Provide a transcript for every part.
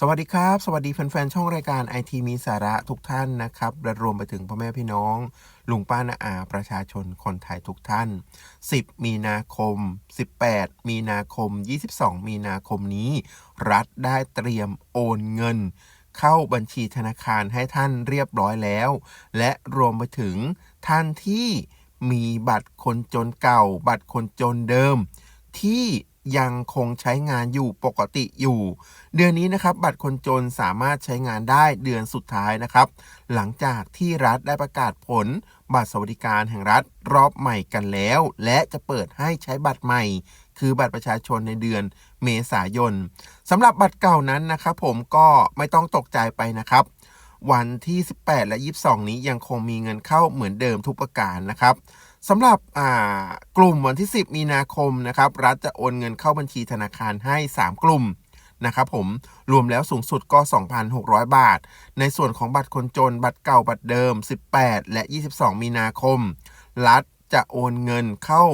สวัสดีครับ สวัสดีแฟนๆ ช่องรายการไอทีมีสาระทุกท่านนะครับและรวมไปถึงพ่อแม่พี่น้อง ลุงป้านาอาประชาชนคนไทยทุกท่าน 10 มีนาคม 18 มีนาคม 22 มีนาคมนี้ รัฐได้เตรียมโอนเงิน เข้าบัญชีธนาคารให้ท่านเรียบร้อยแล้ว และรวมไปถึงท่านที่มีบัตรคนจนเก่า บัตรคนจนเดิม ที่ ยังคงใช้งานอยู่ปกติอยู่ เดือนนี้นะครับ บัตรคนจนสามารถใช้งานได้เดือนสุดท้ายนะครับ หลังจากที่รัฐได้ประกาศผล บัตรสวัสดิการแห่งรัฐรอบใหม่กันแล้ว และจะเปิดให้ใช้บัตรใหม่ คือบัตรประชาชนในเดือนเมษายนสำหรับบัตรเก่านั้นนะครับ ผมก็ไม่ต้องตกใจไปนะครับวันที่ 18 และ 22 นี้ยังคงมีเงินเข้าเหมือนเดิมทุกประการนะครับ สำหรับกลุ่มวันที่ 10 มีนาคมนะครับ รัฐจะโอนเงินเข้าบัญชีธนาคารให้ 3 กลุ่มนะครับผมรวมแล้วสูงสุดก็ 2,600 บาท ในส่วนของบัตรคนจน บัตรเก่าบัตรเดิม 18 และ 22 มีนาคม รัฐจะโอนเงินเข้า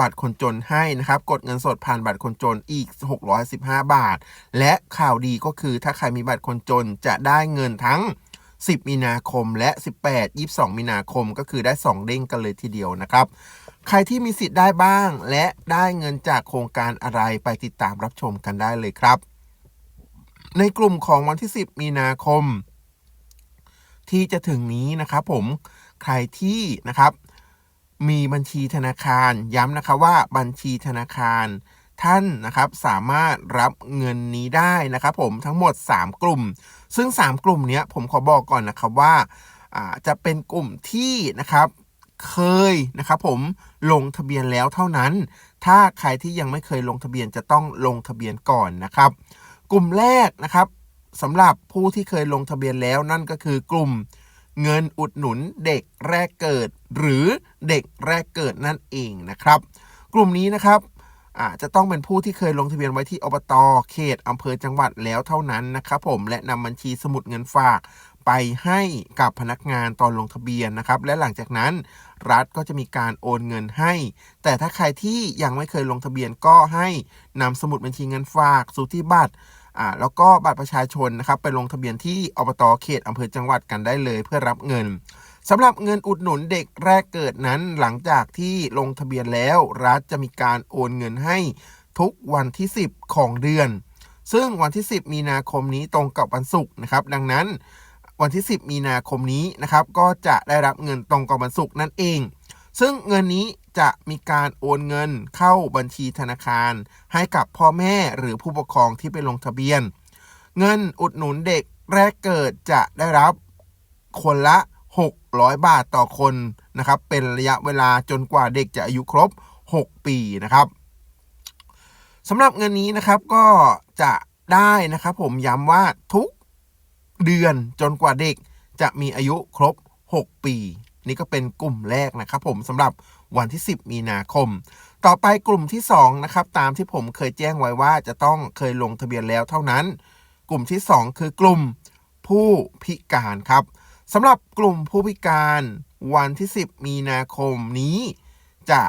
บัตรคนจนให้นะครับ กดเงินสดผ่านบัตรคนจนอีก 615 บาท และข่าวดีก็คือถ้าใครมีบัตรคนจนจะได้เงินทั้ง 10 มีนาคม และ 18 22 มีนาคมก็คือได้ 2 เด้งกันเลยทีเดียวนะครับ ใครที่มีสิทธิ์ได้บ้าง และได้เงินจากโครงการอะไรไปติดตามรับชมกันได้เลยครับ ในกลุ่มของวันที่ 10 มีนาคม ที่จะถึงนี้นะครับผมใครที่นะครับมีบัญชีธนาคารย้ำนะคะว่าบัญชีธนาคารท่านนะครับสามารถรับเงินนี้ได้นะครับผมทั้งหมด 3 กลุ่ม ซึ่ง 3 กลุ่มนี้ผมขอบอกก่อนนะครับว่าจะเป็นกลุ่มที่นะครับเคยนะครับผมลงทะเบียนแล้วเท่านั้น ถ้าใครที่ยังไม่เคยลงทะเบียนจะต้องลงทะเบียนก่อนนะครับ กลุ่มแรกนะครับสำหรับผู้ที่เคยลงทะเบียนแล้วนั่นก็คือกลุ่มเงินอุดหนุนเด็กแรกเกิด หรือเด็กแรกเกิดนั่นเองนะครับ กลุ่มนี้นะครับ จะต้องเป็นผู้ที่เคยลงทะเบียนไว้ที่อบตเขตอำเภอจังหวัดแล้วเท่านั้นนะครับผมและนำบัญชีสมุดเงินฝากไปให้กับพนักงานตอนลงทะเบียนนะครับ และหลังจากนั้นรัฐก็จะมีการโอนเงินให้ แต่ถ้าใครที่ยังไม่เคยลงทะเบียนก็ให้นำสมุดบัญชีเงินฝากสูติบัตรอ่าแล้วก็บัตรประชาชนนะครับไปลงทะเบียนที่อบตเขตอำเภอจังหวัดกันได้เลยเพื่อรับเงิน สำหรับเงินอุดหนุนเด็กแรกเกิดนั้นหลังจากที่ลงทะเบียนแล้ว รัฐจะมีการโอนเงินให้ทุกวันที่ 10 ของเดือน ซึ่งวันที่ 10 มีนาคมนี้ตรงกับวันศุกร์นะครับ ดังนั้นวันที่ 10 มีนาคมนี้นะครับ ก็จะได้รับเงินตรงกับวันศุกร์นั่นเอง ซึ่งเงินนี้จะมีการโอนเงินเข้าบัญชีธนาคาร ให้กับพ่อแม่หรือผู้ปกครองที่ไปลงทะเบียน เงินอุดหนุนเด็กแรกเกิดจะได้รับคนละ 600 บาทต่อคนนะครับ เป็นระยะเวลาจนกว่าเด็กจะอายุครบ 6 ปีนะครับสำหรับเงินนี้นะครับก็จะได้นะครับ ผมย้ำว่าทุกเดือนจนกว่าเด็กจะมีอายุครบ 6 ปี นี่ก็เป็นกลุ่มแรกนะครับ ผมสำหรับวันที่ 10 มีนาคม ต่อไปกลุ่มที่2นะครับตามที่ผมเคยแจ้งไว้ว่าจะต้องเคยลงทะเบียนแล้วเท่านั้น กลุ่มที่ 2 คือกลุ่มผู้พิการครับ สำหรับกลุ่มผู้พิการวันที่ 10 มีนาคมนี้ จะ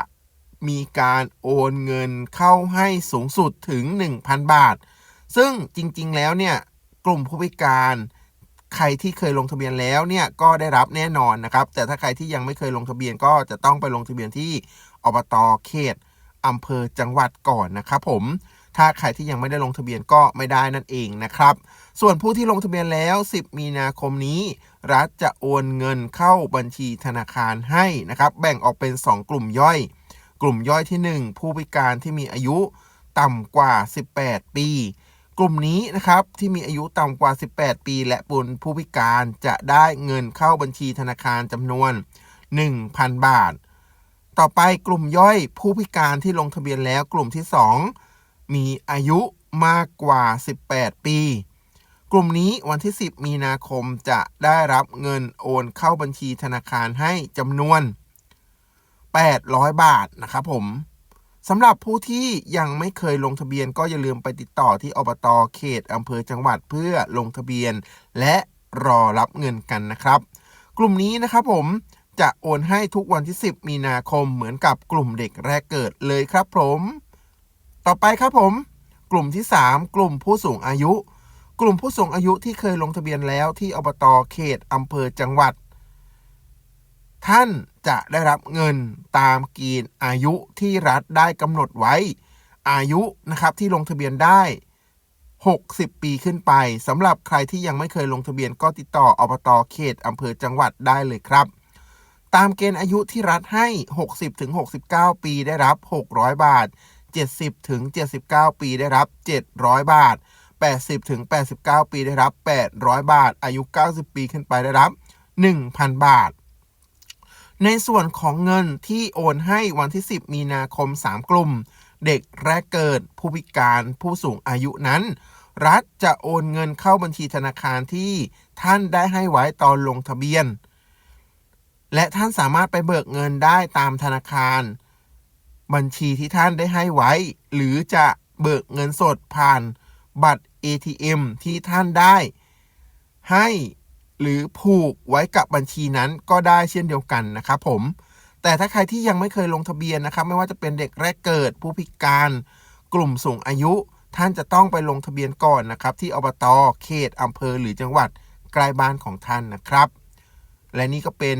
มีการโอนเงินเข้าให้สูงสุดถึง 1,000 บาท ซึ่งจริงๆ แล้วเนี่ยกลุ่มผู้พิการใครที่เคยลงทะเบียนแล้วเนี่ยก็ได้รับแน่นอนนะครับ แต่ถ้าใครที่ยังไม่เคยลงทะเบียนก็จะต้องไปลงทะเบียนที่อบตเขตอำเภอจังหวัดก่อนนะครับผม ถ้าใครที่ยังไม่ได้ลงทะเบียนก็ไม่ได้นั่นเองนะครับ ส่วนผู้ที่ลงทะเบียนแล้ว 10 มีนาคมนี้ รัฐจะโอนเงินเข้าบัญชีธนาคารให้นะครับ แบ่งออกเป็น 2 กลุ่มย่อย กลุ่มย่อยที่ 1 ผู้พิการที่มีอายุต่ำกว่า 18 ปี กลุ่มนี้นะครับที่มีอายุต่ำกว่า 18 ปี และปุนผู้พิการจะได้เงินเข้าบัญชีธนาคารจำนวน 1,000 บาท ต่อไปกลุ่มย่อยผู้พิการที่ลงทะเบียนแล้วกลุ่มที่ 2 มีอายุมากกว่า 18 ปี กลุ่มนี้วันที่ 10 มีนาคมจะได้รับเงินโอนเข้าบัญชีธนาคารให้จำนวน 800 บาทนะครับผมสำหรับผู้ที่ยังไม่เคยลงทะเบียนก็อย่าลืมไปติดต่อที่อบตเขตอำเภอจังหวัดเพื่อลงทะเบียน และรอรับเงินกันนะครับ กลุ่มนี้นะครับผมจะโอนให้ทุกวันที่ 10 มีนาคมเหมือนกับกลุ่มเด็กแรกเกิดเลยครับผม ต่อไปครับผม กลุ่มที่ 3 กลุ่มผู้สูงอายุ กลุ่มผู้สูงอายุที่เคยลงทะเบียนแล้วที่อบตเขตอำเภอจังหวัด ท่านจะได้รับเงินตามเกณฑ์อายุที่รัฐได้กำหนดไว้ อายุนะครับที่ลงทะเบียนได้ 60 ปีขึ้นไปสำหรับใครที่ยังไม่เคยลงทะเบียนก็ติดต่ออบตเขตอำเภอจังหวัดได้เลยครับตามเกณฑ์อายุที่รัฐให้ 60ถึง69 ปีได้รับ 600 บาท 70 ถึง 79 ปีได้รับ 700 บาท 80 ถึง 89 ปีได้รับ 800 บาท อายุ 90 ปีขึ้นไปได้รับ 1,000 บาท ในส่วนของเงินที่โอนให้วันที่ 10 มีนาคม 3 กลุ่ม เด็กแรกเกิด ผู้พิการผู้สูงอายุนั้น รัฐจะโอนเงินเข้าบัญชีธนาคารที่ท่านได้ให้ไว้ตอนลงทะเบียน และท่านสามารถไปเบิกเงินได้ตามธนาคาร บัญชีที่ท่านได้ให้ไว้ หรือจะเบิกเงินสดผ่านบัตร ATM ที่ท่านได้ ให้หรือผูกไว้กับบัญชีนั้นก็ได้เช่นเดียวกันนะครับผม แต่ถ้าใครที่ยังไม่เคยลงทะเบียนนะครับ ไม่ว่าจะเป็นเด็กแรกเกิดผู้พิการ กลุ่มสูงอายุ ท่านจะต้องไปลงทะเบียนก่อนนะครับ ที่อบตเขตอำเภอหรือจังหวัดใกล้บ้านของท่านนะครับ และนี่ก็เป็น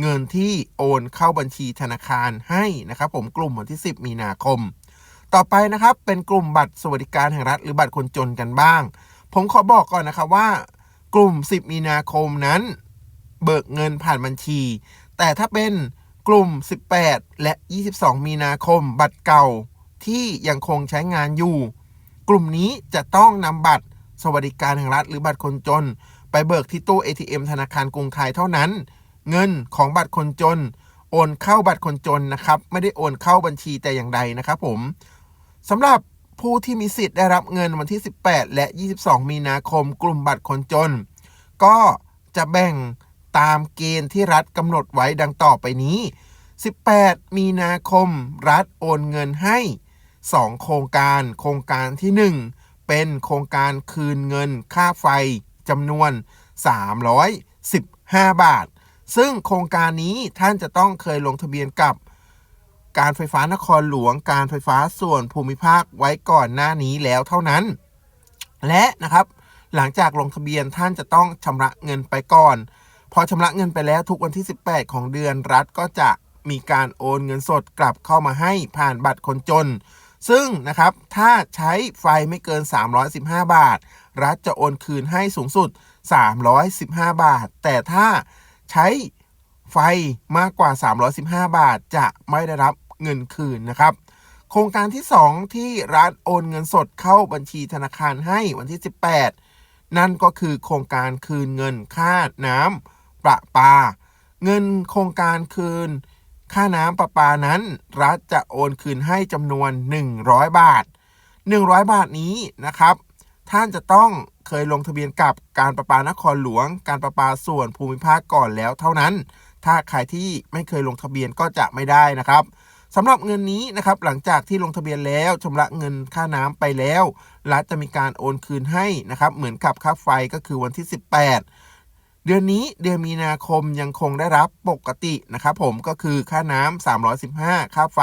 เงินที่โอนเข้าบัญชีธนาคารให้นะครับผมกลุ่มวันที่ 10 มีนาคม ต่อไปนะครับเป็นกลุ่มบัตรสวัสดิการแห่งรัฐ หรือบัตรคนจนกันบ้าง ผมขอบอกก่อนนะครับว่า กลุ่ม 10 มีนาคมนั้น เบิกเงินผ่านบัญชี แต่ถ้าเป็นกลุ่ม 18 และ 22 มีนาคม บัตรเก่าที่ยังคงใช้งานอยู่ กลุ่มนี้จะต้องนำบัตรสวัสดิการแห่งรัฐ หรือบัตรคนจน ไปเบิกที่ตู้ ATM ธนาคารกรุงไทยเท่านั้น เงินของบัตรคนจน โอนเข้าบัตรคนจนนะครับ ไม่ได้โอนเข้าบัญชีแต่อย่างใดนะครับผมสำหรับผู้ที่มีสิทธิ์ได้รับเงินวันที่ 18 และ 22 มีนาคม กลุ่มบัตรคนจน ก็จะแบ่งตามเกณฑ์ที่รัฐกำหนดไว้ดังต่อไปนี้ 18 มีนาคม รัฐโอนเงินให้ 2 โครงการ โครงการที่ 1 เป็นโครงการคืนเงินค่าไฟจำนวน 315 บาท ซึ่งโครงการนี้ท่านจะต้องเคยลงทะเบียนกับ การไฟฟ้านครหลวง การไฟฟ้าส่วนภูมิภาคไว้ก่อนหน้านี้แล้วเท่านั้น และนะครับ หลังจากลงทะเบียนท่านจะต้องชำระเงินไปก่อน พอชำระเงินไปแล้วทุกวันที่ 18 ของเดือนรัฐก็จะมีการโอนเงินสดกลับเข้ามาให้ผ่านบัตรคนจน ซึ่งนะครับถ้าใช้ไฟไม่เกิน 315 บาท รัฐจะโอนคืนให้สูงสุด 315 บาท แต่ถ้า ใช้ไฟมากกว่า 315 บาท จะไม่ได้รับเงินคืนนะครับ โครงการที่ 2 ที่รัฐโอนเงินสดเข้าบัญชีธนาคารให้วันที่ 18 นั่นก็คือโครงการคืนเงินค่าน้ำประปา เงินโครงการคืน ค่าน้ำประปานั้น รัฐจะโอนคืนให้จำนวน 100 บาท 100 บาทนี้นะครับ ท่านจะต้องเคยลงทะเบียนกับการประปานครหลวง การประปาส่วนภูมิภาคก่อนแล้วเท่านั้น ถ้าใครที่ไม่เคยลงทะเบียนก็จะไม่ได้นะครับสำหรับเงินนี้นะครับหลังจากที่ลงทะเบียนแล้วชำระเงินค่าน้ำไปแล้วรัฐจะมีการโอนคืนให้นะครับเหมือนกับค่าไฟก็คือวันที่ 18 เดือนนี้เดือนมีนาคมยังคงได้รับปกตินะครับผมก็คือค่าน้ำ315 ค่าไฟ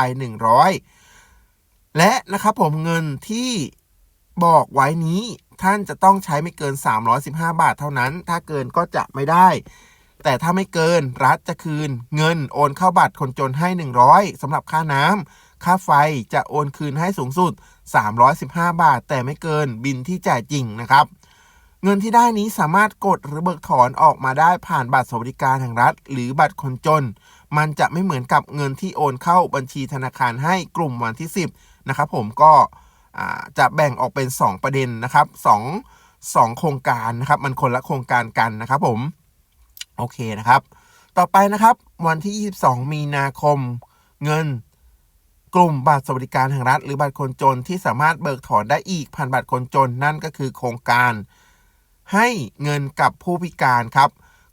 100 และนะครับผมเงินที่ บอกไว้นี้ท่านจะต้องใช้ไม่เกิน 315 บาทเท่านั้น ถ้าเกินก็จะไม่ได้ แต่ถ้าไม่เกินรัฐจะคืน เงินโอนเข้าบัตรคนจนให้ 100สำหรับค่าน้ำค่าไฟจะโอนคืนให้สูงสุด 315 บาท แต่ไม่เกินบินที่จ่ายจริงนะครับ เงินที่ได้นี้สามารถกดหรือเบิกถอนออกมาได้ผ่านบัตรสวัสดิการแห่งรัฐ หรือบัตรคนจน มันจะไม่เหมือนกับเงินที่โอนเข้าบัญชีธนาคารให้กลุ่มวันที่ 10 นะครับผมก็ จะแบ่งออกเป็น 2 ประเด็นนะครับ2 2 โครงการนะครับ มันคนละโครงการกันนะครับผม โอเคนะครับ ต่อไปนะครับวันที่ 22 มีนาคมเงินกลุ่มบัตรสวัสดิการแห่งรัฐ หรือบัตรคนจนที่สามารถเบิกถอนได้อีกผ่านบัตรคนจนนั่นก็คือโครงการ ให้เงินกับผู้พิการครับ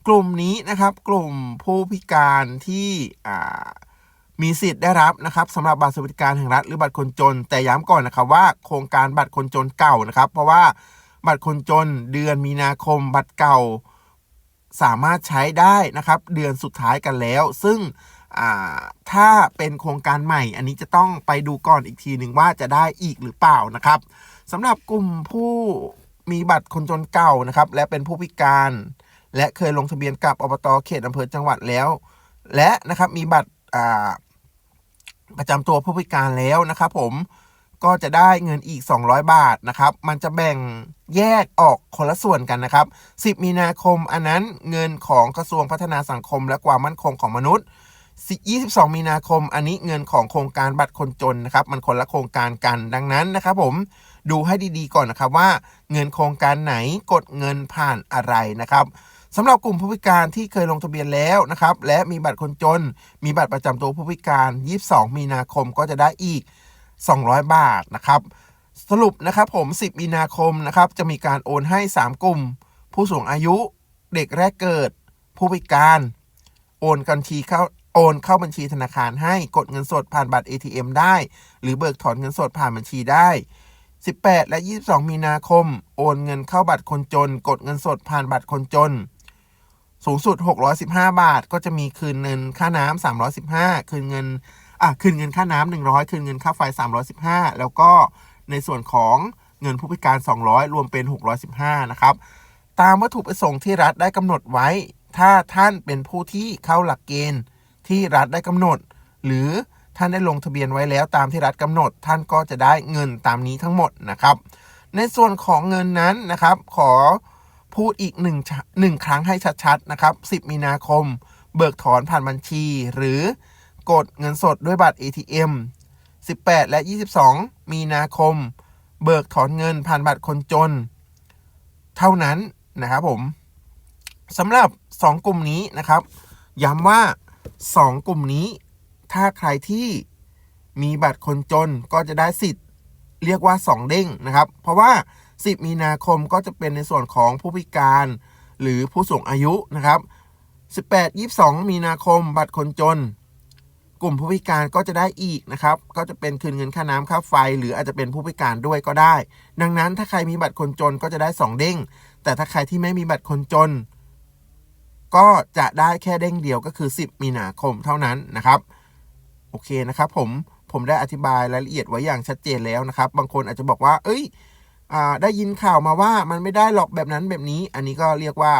กลุ่มนี้นะครับ กลุ่มผู้พิการที่อ่า มีสิทธิ์ได้รับนะครับสำหรับบัตรสวัสดิการแห่งรัฐหรือบัตรคนจน แต่ย้ำก่อนนะครับว่าโครงการบัตรคนจนเก่านะครับ เพราะว่าบัตรคนจนเดือนมีนาคมบัตรเก่าสามารถใช้ได้นะครับ เดือนสุดท้ายกันแล้ว ซึ่งถ้าเป็นโครงการใหม่ อันนี้จะต้องไปดูก่อนอีกทีหนึ่งว่าจะได้อีกหรือเปล่านะครับสำหรับกลุ่มผู้มีบัตรคนจนเก่านะครับ และเป็นผู้พิการ และเคยลงทะเบียนกับอบตเขตอำเภอจังหวัดแล้ว และนะครับมีบัตร ประจำตัวผู้พิการแล้วนะครับผมก็จะได้เงินอีก 200 บาทนะครับ มันจะแบ่งแยกออกคนละส่วนกันนะครับ 10 มีนาคม อันนั้นเงินของกระทรวงพัฒนาสังคม และความมั่นคงของมนุษย์ 22 มีนาคม อันนี้เงินของโครงการบัตรคนจนนะครับ มันคนละโครงการกัน ดังนั้นนะครับผม ดูให้ดีๆก่อนนะครับว่า เงินโครงการไหนกดเงินผ่านอะไรนะครับ สำหรับกลุ่มผู้พิการที่เคยลงทะเบียนแล้วนะครับ และมีบัตรคนจน มีบัตรประจำตัวผู้พิการ 22 มีนาคมก็จะได้อีก 200 บาทนะครับ สรุปนะครับผม 10 มีนาคมนะครับ จะมีการโอนให้ 3 กลุ่ม ผู้สูงอายุ เด็กแรกเกิด ผู้พิการ โอนบัญชีเข้าโอนเข้าบัญชีธนาคารให้กดเงินสดผ่านบัตร ATM ได้ หรือเบิกถอนเงินสดผ่านบัญชีได้ 18 และ 22 มีนาคม โอนเงินเข้าบัตรคนจน กดเงินสดผ่านบัตรคนจน สูงสุด 615 บาท ก็จะมีคืนเงินค่าน้ำ315 คืนเงินอะคืนเงินค่าน้ำ100 คืนเงินค่าไฟ 315 แล้วก็ในส่วนของเงินผู้พิการ 200 รวมเป็น 615 นะครับ ตามวัตถุประสงค์ที่รัฐได้กำหนดไว้ ถ้าท่านเป็นผู้ที่เข้าหลักเกณฑ์ที่รัฐได้กำหนด หรือท่านได้ลงทะเบียนไว้แล้วตามที่รัฐกำหนด ท่านก็จะได้เงินตามนี้ทั้งหมดนะครับ ในส่วนของเงินนั้นนะครับ ขอ พูดอีกหนึ่งหนึ่งครั้งให้ชัดๆนะครับ 10 มีนาคม เบิกถอนผ่านบัญชี หรือกดเงินสดด้วยบัตร ATM 18 และ 22 มีนาคม เบิกถอนเงินผ่านบัตรคนจน เท่านั้นนะครับผมสำหรับ 2 กลุ่มนี้นะครับ ย้ำว่า 2 กลุ่มนี้ ถ้าใครที่มีบัตรคนจนก็จะได้สิทธิ์ เรียกว่า 2 เด้งนะครับ เพราะว่า 10 มีนาคมก็จะเป็นในส่วนของผู้พิการหรือผู้สูงอายุนะครับ 18 22 มีนาคม บัตรคนจน กลุ่มผู้พิการก็จะได้อีกนะครับ ก็จะเป็นคืนเงินค่าน้ำค่าไฟ หรืออาจจะเป็นผู้พิการด้วยก็ได้ ดังนั้นถ้าใครมีบัตรคนจนก็จะได้ 2 เด้ง แต่ถ้าใครที่ไม่มีบัตรคนจน ก็จะได้แค่เด้งเดียวก็คือ 10 มีนาคมเท่านั้นนะครับ โอเคนะครับผมผมได้อธิบายรายละเอียดไว้อย่างชัดเจนแล้วนะครับ บางคนอาจจะบอกว่า เอ้ย ได้ยินข่าวมาว่ามันไม่ได้หรอกแบบนั้นแบบนี้ อันนี้ก็เรียกว่า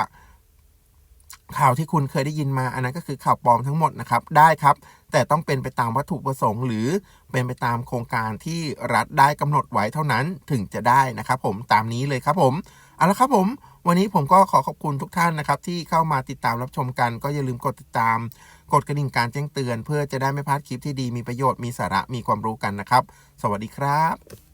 ข่าวที่คุณเคยได้ยินมา อันนั้นก็คือข่าวปลอมทั้งหมดนะครับ ได้ครับ แต่ต้องเป็นไปตามวัตถุประสงค์ หรือเป็นไปตามโครงการที่รัฐได้กำหนดไว้เท่านั้นถึงจะได้นะครับ ผมตามนี้เลยครับผมเอาละครับผม วันนี้ผมก็ขอขอบคุณทุกท่านนะครับ ที่เข้ามาติดตามรับชมกัน ก็อย่าลืมกดติดตาม กดกระดิ่งการแจ้งเตือน เพื่อจะได้ไม่พลาดคลิปที่ดีมีประโยชน์มีสาระมีความรู้กันนะครับ สวัสดีครับ